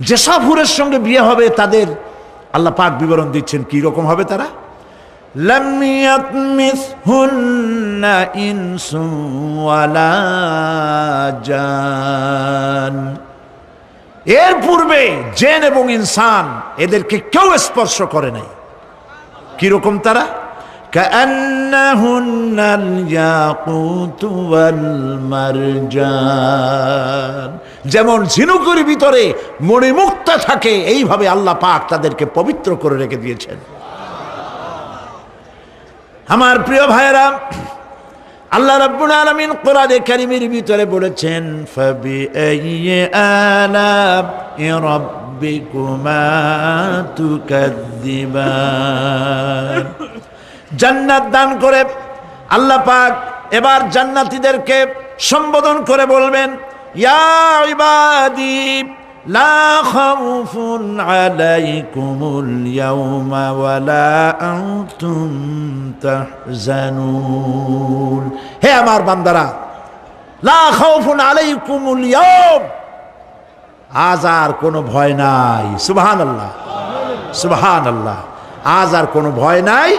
যেসব হুরের সঙ্গে বিয়ে হবে, তাদের আল্লাহ পাক বিবরণ দিচ্ছেন, কি রকম হবে তারা? এর পূর্বে জেন এবং ইনসান এদেরকে কেউ স্পর্শ করে নাই। কীরকম তারা? كأنهن الياقوت والمرجان যেমন ঝিনুকের ভিতরে মণিমুক্তা থাকে এইভাবে আল্লাহ পাক তাদেরকে পবিত্র করে রেখে দিয়েছেন আমার প্রিয় ভাইরা আল্লাহ রাব্বুল আলামিন কোরআনে কারীমের ভিতরে বলেছেন ফাবি আইয়ি আলা রাব্বিকুমা তুকাদ্দিবান জান্নাত দান করে আল্লাহ পাক এবার জান্নাতীদেরকে সম্বোধন করে বলবেন হে আমার বান্দারা আজ আর কোনো ভয় নাই। সুবহানাল্লাহ সুবহানাল্লাহ, আজ আর কোনো ভয় নাই।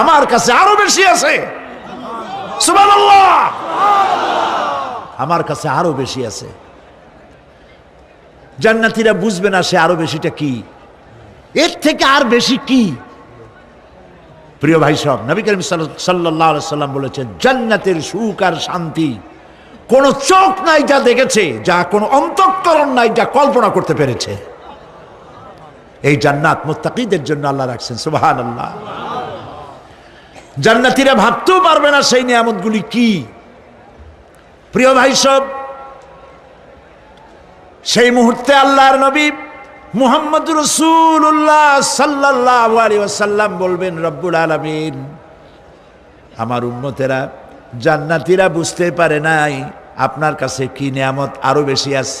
আমার কাছে আরও বেশি আছে। আমার কাছে আরও বেশি আছে। জান্নাতিরা বুঝবে না সে আরও বেশিটা কি। এর থেকে আর বেশি কি। প্রিয় ভাই সব, নবী করিম সাল্লাম বলেছেন, জান্নাতের সুখ আর শান্তি কোন চোখ নাই যা দেখেছে, যা কোনো অন্তঃকরণ নাই যা কল্পনা করতে পেরেছে। এই জান্নাত মুত্তাকিদের জন্য আল্লাহ রাখছেন সুবাহান আল্লাহ জান্নাতিরা ভাবতেও পারবে না সেই নিয়ামতগুলি কি। প্রিয় ভাই সব, সেই মুহূর্তে আল্লাহর নবী মুহাম্মদ রসুল্লাহ সাল্লাহ আলী ওয়াসাল্লাম বলবেন, রব্বুল আলমিন, আমার উন্মতেরা জান্নাতিরা বুঝতে পারে নাই আপনার কাছে কি নিয়ামত আরও বেশি আছে।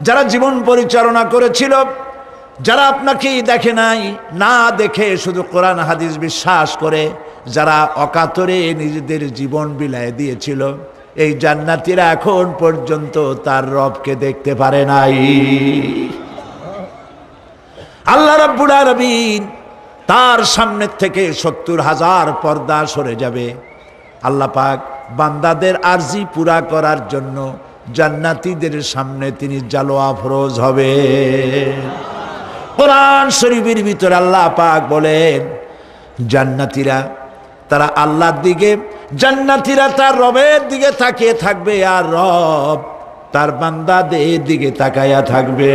যারা জীবন পরিচালনা করেছিল, যারা আপনাকে দেখে নাই, না দেখে শুধু কোরআন হাদিস বিশ্বাস করে, যারা অকাতরে নিজেদের জীবন বিলায় দিয়েছিল, এই জান্নাতিরা এখন পর্যন্ত তার রবকে দেখতে পারে নাই। আল্লাহ রব্বুল আরবিন তার সামনের থেকে সত্তর হাজার পর্দা সরে যাবে। আল্লাহ পাক বান্দাদের আর্জি পুরা করার জন্য জান্নাতীদের সামনে তিনি জালোয়া ফরোজ হবে। কোরআন শরীফের ভিতরে আল্লাহ পাক বলেন, জান্নাতীরা তারা আল্লাহর দিকে, জান্নাতীরা তার রবের দিকে তাকিয়ে থাকবে আর রব তার বান্দাদের দিকে তাকাইয়া থাকবে।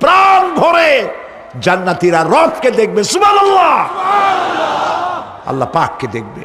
প্রাণ ভরে জান্নাতীরা রবকে দেখবে, সুবহানাল্লাহ। আল্লাহ পাককে দেখবে।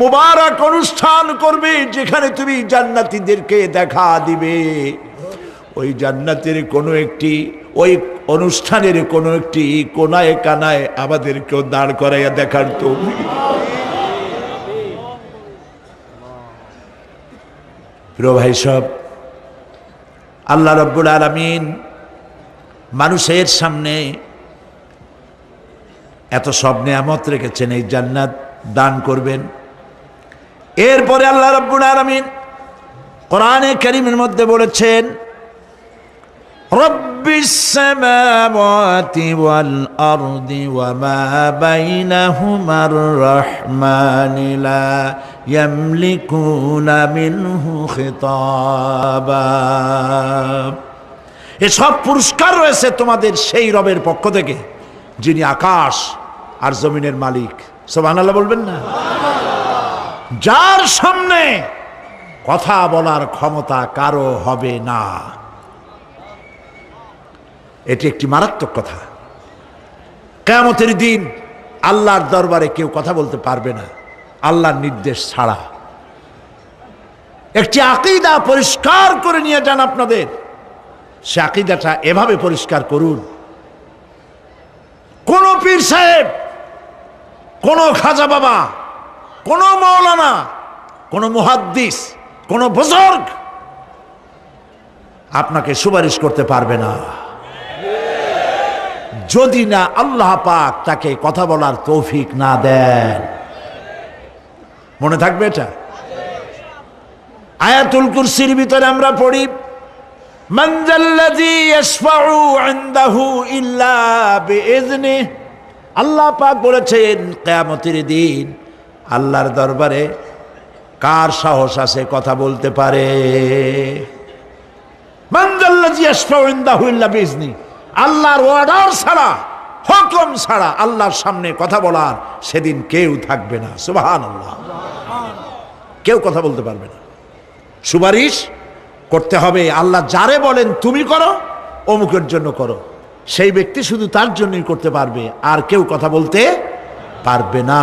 মুবারক অনুষ্ঠান করবে যেখানে তুমি জান্নাতীদেরকে দেখা দিবে। ওই জান্নাতের কোনো একটি, ওই অনুষ্ঠানের কোনো একটি কোনায় কানায় আমাদেরকেও দাঁড় করাইয়া দেখার তো ভাই সব, আল্লাহ রব্বুল আলমিন মানুষের সামনে এত সব নিয়ামত রেখেছেন, এই জান্নাত দান করবেন। এরপরে আল্লাহ রব্বুল আলমিন কোরআনে করিমের মধ্যে বলেছেন رب السماوات والأرض وما بينهما الرحمن لا يملكون منه خطابا এসব পুরস্কার রয়েছে তোমাদের সেই রবের পক্ষ থেকে যিনি আকাশ আর জমিনের মালিক সোবান আল্লাহ বলবেন না যার সামনে কথা বলার ক্ষমতা কারও হবে না। এটি একটি মারাত্মক কথা। কেমতের দিন আল্লাহর দরবারে কেউ কথা বলতে পারবে না, আল্লাহর নির্দেশ ছাড়া। একটি আকিদা পরিষ্কার করে নিয়ে যান আপনাদের। সে আকিদাটা এভাবে পরিষ্কার করুন। কোন পীর সাহেব, কোন খাজা বাবা কোন মৌলানা, কোন মুহাদ্দিস, কোন বুজর্গ আপনাকে সুপারিশ করতে পারবে না। যদি না আল্লাহ পাক তাকে কথা বলার তৌফিক না দেন। মনে থাকবে এটা? আয়াতুল কুরসির ভিতরে আমরা পড়ি আল্লাহ পাক বলেছেন, কিয়ামতের দিন আল্লাহর দরবারে কার সাহস আছে কথা বলতে পারে? আল্লাহর অর্ডার ছাড়া, হুকুম ছাড়া আল্লাহর সামনে কথা বলার সেদিন কেউ থাকবে না। সুবাহান আল্লাহ কেউ কথা বলতে পারবে না। সুপারিশ করতে হবে, আল্লাহ যারে বলেন তুমি করো, অমুকের জন্য করো। সেই ব্যক্তি শুধু তার জন্যই করতে পারবে, আর কেউ কথা বলতে পারবে না।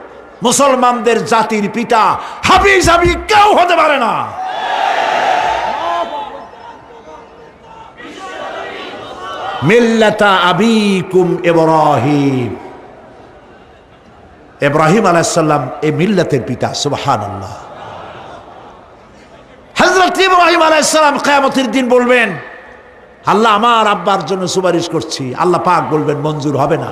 মুসলমানদের জাতির পিতা হাবিজ হাবি কেউ হতে পারে না। মিল্লাতা আবিকুম ইব্রাহিম। ইব্রাহিম আলাইসাল্লাম এই মিল্লাতের পিতা সুবহান আল্লাহ হজরত ইব্রাহিম আলাইসাল্লাম কেয়ামতের দিন বলবেন, আল্লাহ আমার আব্বার জন্য সুপারিশ করছি। আল্লাহ পাক বলবেন, মঞ্জুর হবে না।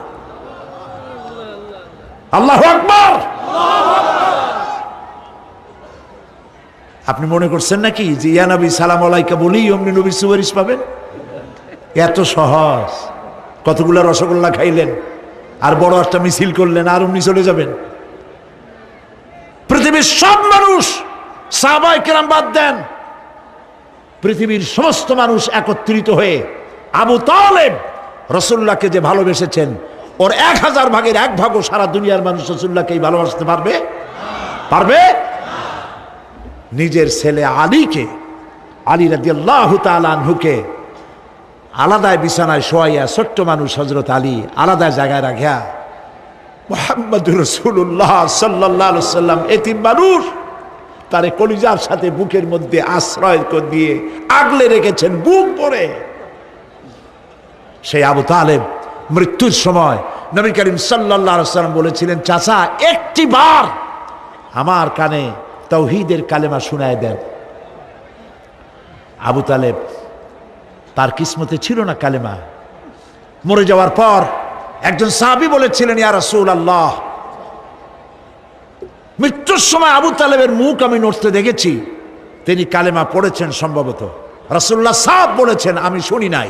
আল্লাহ আকবর। আপনি মনে করছেন নাকি যে, ইয়া নবী, সালাম আলাইকা বলেই অমনি নবী সুপারিশ পাবেন? এত সহজ। কতগুলো রসগোল্লা খাইলেন, আর বড় একটা মিছিল করলেন, আর অমনি চলে যাবেন। পৃথিবীর সব মানুষ সাহাবাই কেরাম বাদ দেন। পৃথিবীর সমস্ত মানুষ একত্রিত হয়ে আবু তালেব রসুল্লাহকে যে ভালোবেসেছেন ওর এক হাজার ভাগের এক ভাগও সারা দুনিয়ার মানুষ রসুল্লাহকেই ভালোবাসতে পারবে? পারবে? নিজের ছেলে আলীকে, আলী রাজি আল্লাহ তালহুকে আলাদায় বিছানায় শোয়াইয়া ছোট্ট মানুষ হজরত আলী আলাদা জায়গায় রাখিয়া মোহাম্মদ রসুল্লাহ সাল্লাহ সাল্লাম এতিম মানুষ, তারে কলিজার সাথে বুকের মধ্যে আশ্রয় দিয়ে আগলে রেখেছেন, বুক পরে সেই আবু তালেব মৃত্যুর সময় নবী করিম সাল্লাহ সাল্লাম বলেছিলেন, চাচা, একটি বার আমার কানে তৌহিদের কালেমা শুনায় দেন। আবু তালেব, তার কিসমতে ছিল না কালেমা। মরে যাওয়ার পর একজন সাহাবি বলেছিলেন, ইয়া রাসূল আল্লাহ মৃত্যুর সময় আবু তালেবের মুখ আমি নড়তে দেখেছি। তিনি কালেমা পড়েছেন সম্ভবত। রাসূলুল্লাহ সাহ বলেছেন, আমি শুনি নাই।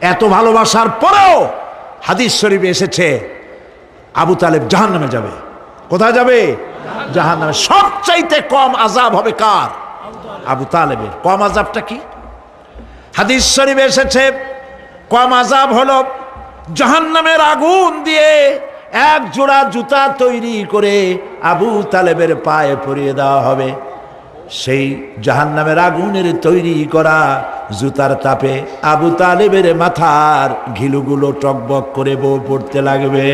এত ভালোবাসার পরেও হাদিস শরীফে এসেছে, আবু তালেব জাহান নামে যাবে। কোথায় যাবে? জাহান নামে সবচাইতে কম আজাব হবে কার? আবু তালেবের। কম আজাবটা কি? হাদিস শরীফে এসেছে, কম আজাব হলো জাহান্নামের আগুন দিয়ে এক জোড়া জুতা তৈরি করে আবু তালেবের পায়ে পরিয়ে দেওয়া হবে। সেই জাহান্নামের আগুনের তৈরি করা জুতার তাপে আবু তালেবের মাথার ঘিলুগুলো টকবক করে বউ পড়তে লাগবে।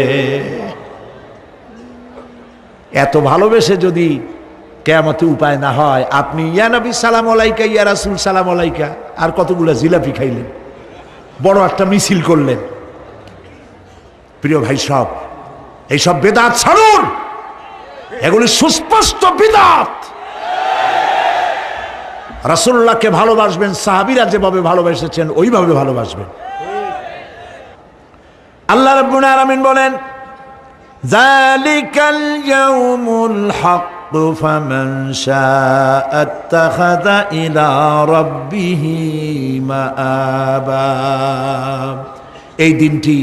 এত ভালোবেসে যদি কেমতে উপায় না হয়, আপনি, ইয়া নবী সালাম আলাইকা, ইয়া রাসুল সালাম আলাইকা, আর কতগুলো জিলাপি খাইলেন? বড় একটা মিছিল করলেন। প্রিয় ভাই, সব এইসব বেদাত ছাড়ুন। এগুলি সুস্পষ্ট বিদাত। রাসুল্লাহকে ভালোবাসবেন সাহাবিরা যেভাবে ভালোবেসেছেন ওইভাবে ভালোবাসবেন আল্লাহ রব্বুল আলামিন বলেন জালিকাল ইয়াউমুল হক فمن شاء اتخذ إلى ربه مآبا এই দিনটি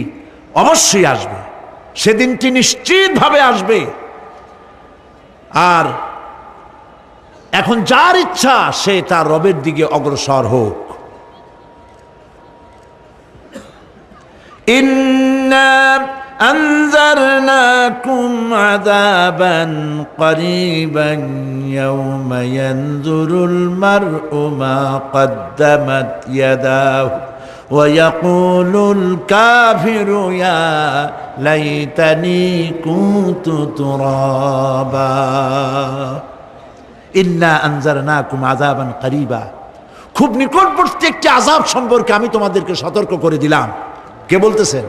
অবশ্যই আসবে সেদিনটি নিশ্চিতভাবে আসবে আর এখন যার ইচ্ছা সে তার রবের দিকে অগ্রসর হোক ইন্না أنذرناكم عذابا قريبا يوم ينظر المرء ما قدمت يداه ويقول الكافر يا ليتني كنت ترابا আযাবান করিবা। খুব নিকটবর্তী একটি আযাব সম্পর্কে আমি তোমাদেরকে সতর্ক করে দিলাম। কে বলতেছেন?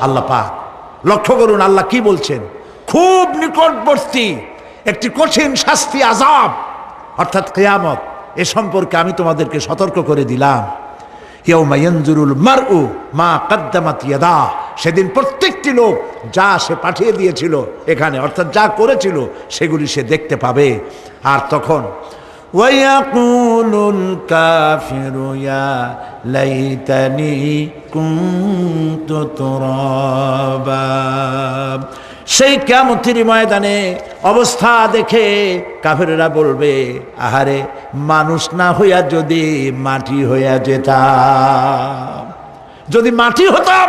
আল্লাহ পাক। লক্ষ্য করুন, আল্লাহ কি বলছেন? খুব নিকটবর্তী একটি কঠিন শাস্তি আযাব। অর্থাৎ কিয়ামত, এ সম্পর্কে আমি তোমাদেরকে সতর্ক করে দিলাম। ইয়াউমা ইয়ানজুরুল মারউ মা কদ্দামাত সেদিন প্রত্যেকটি লোক যা সে পাঠিয়ে দিয়েছিল এখানে, অর্থাৎ যা করেছিল, সেগুলি সে দেখতে পাবে। আর তখন সেই কেমতির ময়দানে অবস্থা দেখে কাফেরা বলবে, আহারে, মানুষ না হইয়া যদি মাটি হইয়া যেতাম। যদি মাটি হতাম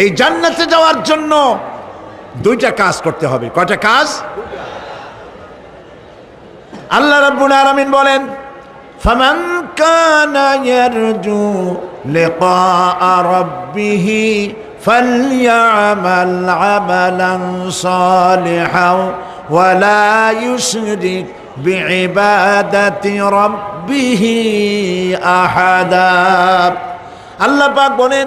এই জান্নাতে যাওয়ার জন্য দুইটা কাজ করতে হবে। কয়টা কাজ? আল্লাহ রাব্বুল আলামিন বলেন, ফামান কানা ইয়ারজু লিqa'a রাব্বিহ ফালইআমাল আমালান সালিহান ওয়ালা ইউশরিক বিইবাদাতি রাব্বিহ আহাদা। আল্লাহ পাক বলেন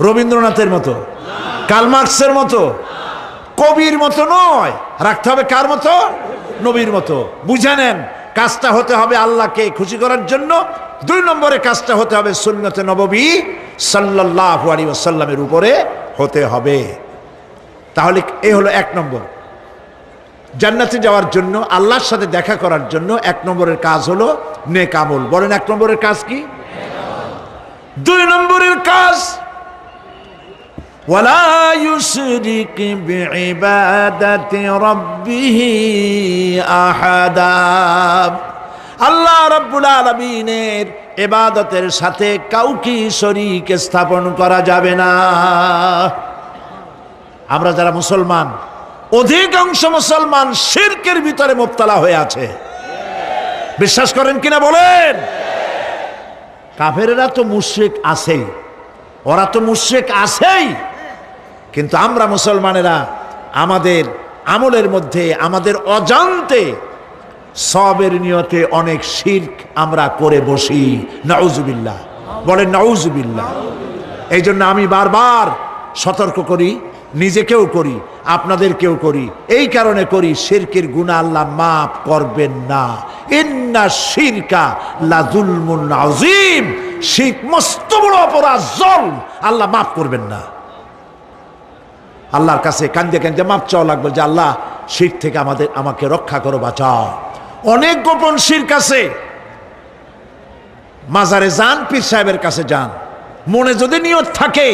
রবীন্দ্রনাথের মতো কালমার্কসের মতো, কবির মতো নয়। রাখতে হবে কার মতো? নবীর মতো। বুঝে নেন, কাজটা হতে হবে আল্লাহকে খুশি করার জন্য। দুই নম্বরে কাজটা হতে হবে সুন্নতে নববী সাল্লাহ আলী ওসাল্লামের উপরে হতে হবে। তাহলে এ হলো এক নম্বর। জান্নাতে যাওয়ার জন্য, আল্লাহর সাথে দেখা করার জন্য এক নম্বরের কাজ হলো নেক আমল। বলেন এক নম্বরের কাজ কি? দুই নম্বরের কাজ ولا يشرك بعبادة ربه أحدا আল্লাহ রব্বুল আলমিনের এবাদতের সাথে কাউকে শরিক স্থাপন করা যাবে না আমরা যারা মুসলমান অধিকাংশ মুসলমান শিরকের ভিতরে মোবতলা হয়ে আছে বিশ্বাস করেন কিনা বলেন কাফেরেরা তো মুশ্রিক আছেই ওরা তো মুশ্রিক আছেই কিন্তু আমরা মুসলমানেরা আমাদের আমলের মধ্যে, আমাদের অজান্তে সবের নিয়তে অনেক শির্ক আমরা করে বসি। নাউজুবিল্লাহ। বলেন নাউজুবিল্লাহ। এই জন্য আমি বারবার সতর্ক করি, নিজেকেও করি, আপনাদেরকেও করি। এই কারণে করি, শিরকের গুণা আল্লাহ মাফ করবেন না। ইন্না শিরকা লাজুলমুন আজিম শিখ মস্ত বড় অপরাধ জল আল্লাহ মাফ করবেন না। আল্লাহর কাছে কান্দে কান্দে মাপ চাওয়া লাগবে যে আল্লাহ, শির থেকে আমাদের, আমাকে রক্ষা করো, বাঁচাও। অনেক গোপন শির কাছে। মাজারে যান, পীর সাহেবের কাছে যান। মনে যদি নিয়ত থাকে,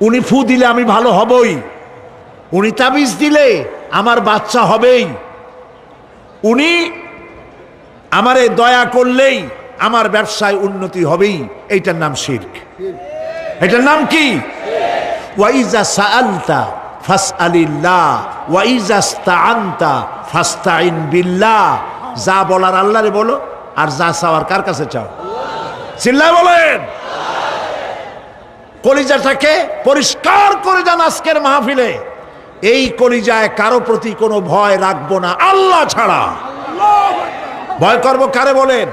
উনি ফু দিলে আমি ভালো হবই। উনি তাবিজ দিলে আমার বাচ্চা হবেই। উনি আমারে দয়া করলেই আমার ব্যবসায় উন্নতি হবেই। এইটার নাম শির্ক। এটার নাম কি? ওয়াইজা সাআলতা ফাসআলিল্লাহ ওয়াইজা স্তাআনতা ফাস্তাইন বিল্লাহ। যা বলার আল্লাহরে বলো, আর যা চাওয়ার কার কাছে চাও? চিল্লায় বলেন। কলিজাটাকে পরিষ্কার করে যান আজকের মাহফিলে। এই কলিজায় কারও প্রতি কোনো ভয় রাখব না, আল্লাহ ছাড়া। ভয় করব কারে বলেন?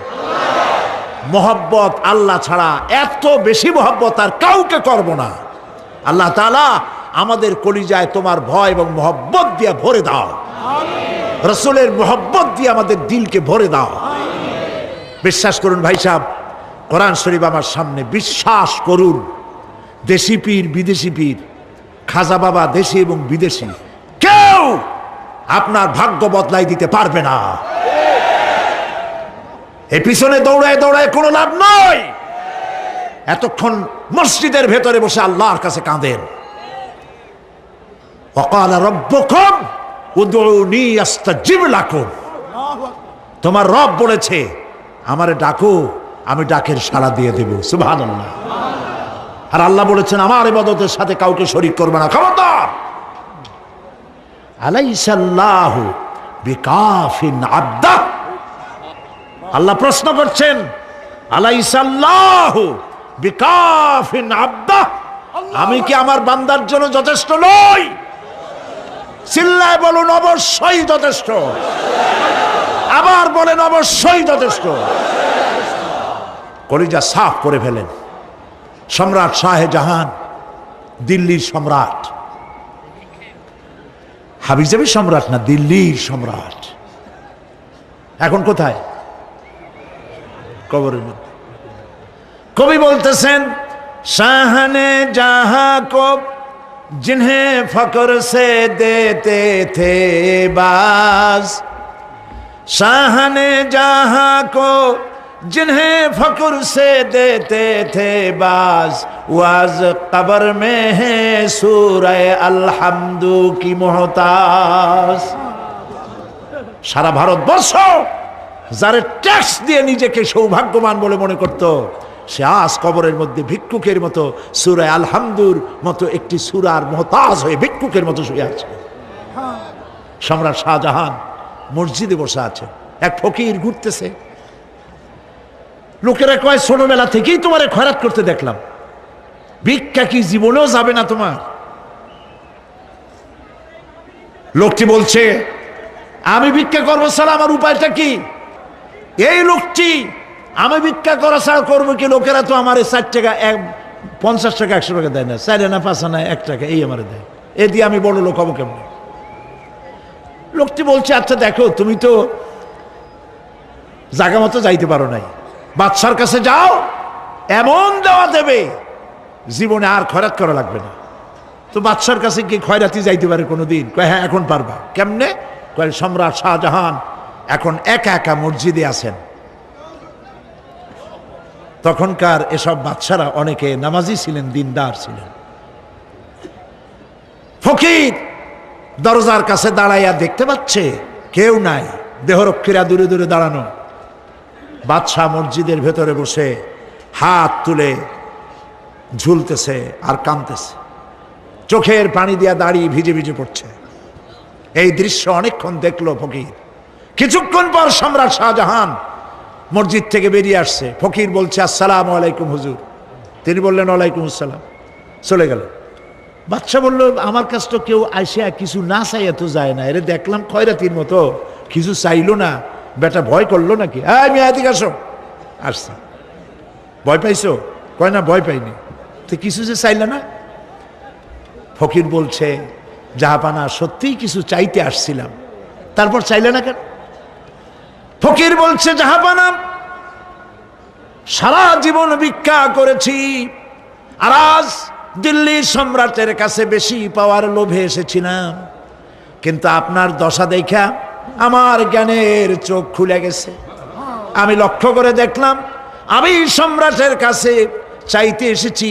মোহব্বত আল্লাহ ছাড়া। এত বেশি মোহব্বত আর কাউকে করব না। আল্লাহ তালা আমাদের কলিজায় তোমার ভয় এবং মোহব্বত দিয়ে ভরে দাও। রসুলের মোহব্বত দিয়ে আমাদের দিলকে ভরে দাও। বিশ্বাস করুন ভাই সাহেব, কোরআন শরীফ আমার সামনে বিশ্বাস করুন। দেশি পীর, বিদেশি পীর, খাজা বাবা দেশি এবং বিদেশি, কেউ আপনার ভাগ্য বদলাই দিতে পারবে না। এই পিছনে দৌড়ায় দৌড়ায় কোনো লাভ নয় এতক্ষণ মসজিদের ভেতরে বসে আল্লাহর কাছে কাঁদেন। অকাল লাকুম। তোমার রব বলেছে, আমারে ডাকো, আমি ডাকের সাড়া দিয়ে দেব। সুবহানাল্লাহ। আর আল্লাহ বলেছেন, আমার ইবাদতের সাথে কাউকে শরীক করবে না। খবরদার। আলাইসাল্লাহু বিকাফিন আব্দা। আল্লাহ প্রশ্ন করছেন, আলাইসাল্লাহু বিকাফিন আব্দা। আমি কি আমার বান্দার জন্য যথেষ্ট নই? চিল্লায় বলুন অবশ্যই যথেষ্ট। আবার বলেন অবশ্যই যথেষ্ট। কলিজা সাফ করে ফেলেন। সম্রাট শাহজাহান দিল্লির সম্রাট। হাবিজাবি সম্রাট না দিল্লির সম্রাট। এখন কোথায়? কবরের মধ্যে। কবি বলতেছেন শাহনে জাহা কো जिन्हें फकर से देते थे बाज शाहने जहां को जिन्हें फकर से देते थे बाज वाज कबर में है सूरह अलहमदू की मोहताज সারা ভারতবর্ষ যারা ট্যাক্স দিয়ে নিজেকে সৌভাগ্যবান বলে মনে করত সে আজ কবরের মধ্যে ভিক্ষুকের মতো সুরায় আলহামদুর মতো একটি সুরার মহতাজ হয়ে ভিক্ষুকের মতো শুয়ে আছে। সম্রাট শাহজাহান মসজিদে বসে আছে। এক ফকির ঘুরতেছে। লোকেরা কয় ছোটবেলা থেকেই তোমার খয়রাত করতে দেখলাম। ভিক্ষা কি জীবনেও যাবে না তোমার? লোকটি বলছে, আমি ভিক্ষা করব ছাড়া আমার উপায়টা কি? এই লোকটি আমি ভিক্ষা করা ছাড়া করব কি? লোকেরা তো আমার ষাট টাকা, এক, পঞ্চাশ টাকা, একশো টাকা দেয় না। চার আনা, পাঁচ আনা, এক টাকা, এই আমার দেয়। এ দিয়ে আমি বড় লোক হব কেমন? লোকটি বলছে আচ্ছা দেখো, তুমি তো জায়গা মতো যাইতে পারো নাই। বাদশার কাছে যাও, এমন দেওয়া দেবে, জীবনে আর খয়রাত করা লাগবে না। তো বাদশার কাছে কি খয়রাতি যাইতে পারে কোনোদিন। কয় হ্যাঁ এখন পারবা। কেমনে? কয়, সম্রাট শাহজাহান এখন একা একা মসজিদে আছেন। তখনকার এসব বাচ্চারা অনেকে নামাজি ছিলেন, দিনদার ছিলেন। ফকির দরজার কাছে দাঁড়াইয়া দেখতে পাচ্ছে, কেউ নাই, দেহরক্ষীরা দূরে দূরে দাঁড়ানো। বাদশাহ মসজিদের ভেতরে বসে হাত তুলে ঝুলতেছে আর কাঁদতেছে। চোখের পানি দিয়া দাঁড়িয়ে ভিজে ভিজে পড়ছে। এই দৃশ্য অনেকক্ষণ দেখল ফকির। কিছুক্ষণ পর সম্রাট শাহজাহান মসজিদ থেকে বেরিয়ে আসছে। ফকির বলছে, আসসালাম আলাইকুম হুজুর। তিনি বললেন, ওয়ালাইকুম আসসালাম। চলে গেল। বাচ্চা বলল, আমার কাছ তো কেউ আইসিয়া কিছু না চাইয়া তো যায় না। এরে দেখলাম খয়রাতির মতো। কিছু চাইলো না। বেটা ভয় করল নাকি? হ্যাঁ আমি এদিকে আসো। আসছি। ভয় পাইছো? কয় না, ভয় পাইনি। তো কিছু যে চাইলে না? ফকির বলছে জাহাপানা সত্যিই কিছু চাইতে আসছিলাম। তারপর চাইলে না কেন? ফকির বলছে, যাহা জাহাপানা সারা জীবন ভিক্ষা করেছি। আর আজ দিল্লির সম্রাটের কাছে বেশি পাওয়ার লোভে এসেছিলাম। কিন্তু আপনার দশা দেখা আমার জ্ঞানের চোখ খুলে গেছে। আমি লক্ষ্য করে দেখলাম, আমি সম্রাটের কাছে চাইতে এসেছি,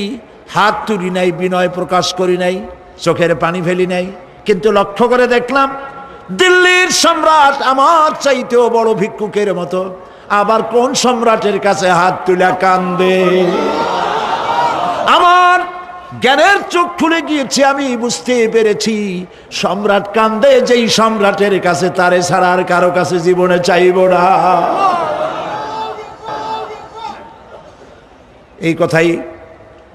হাত তুলি নাই, বিনয় প্রকাশ করি নাই, চোখের পানি ফেলি নাই। কিন্তু লক্ষ্য করে দেখলাম দিল্লির সম্রাট আমার চাইতেও বড় ভিক্ষুকের মতো। আবার কোন সম্রাটের কাছে হাত তুলে কান্দে? আমার জ্ঞানের চোখ খুলে গিয়েছে, আমি বুঝতে পেরেছি। সম্রাট কান্দে, যেই সম্রাটের কাছে তারে ছাড়া আর কারও কাছে জীবনে চাইব না। এই কথাই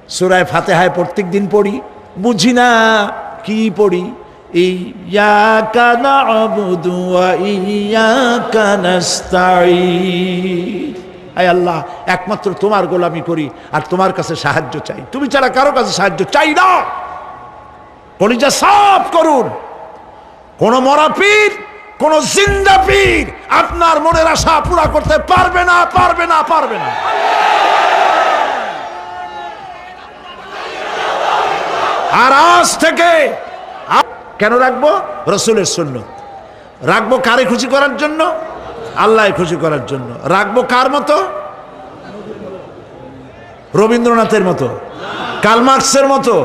সুরায় ফাতেহায় প্রত্যেক দিন পড়ি। বুঝি না কি পড়ি? না'বুদু ওয়া ইয়াকা নাস্তাঈন আয় আল্লাহ, একমাত্র তোমার গোলামি করি আর তোমার কাছে সাহায্য চাই। তুমি ছাড়া কারও কাছে সাহায্য চাই না। কলিজা সাফ করুন। কোন মরা পীর, কোন জিন্দা পীর আপনার মনের আশা পুরা করতে পারবে না পারবে না পারবে না। আর আজ থেকে কেন রাখব? রসুলের শূন্য রাখব কারে খুশি করার জন্য? আল্লাহ খুশি করার জন্য। রাখব কার মতো? রবীন্দ্রনাথের মতো। কালমার্কসের মতো।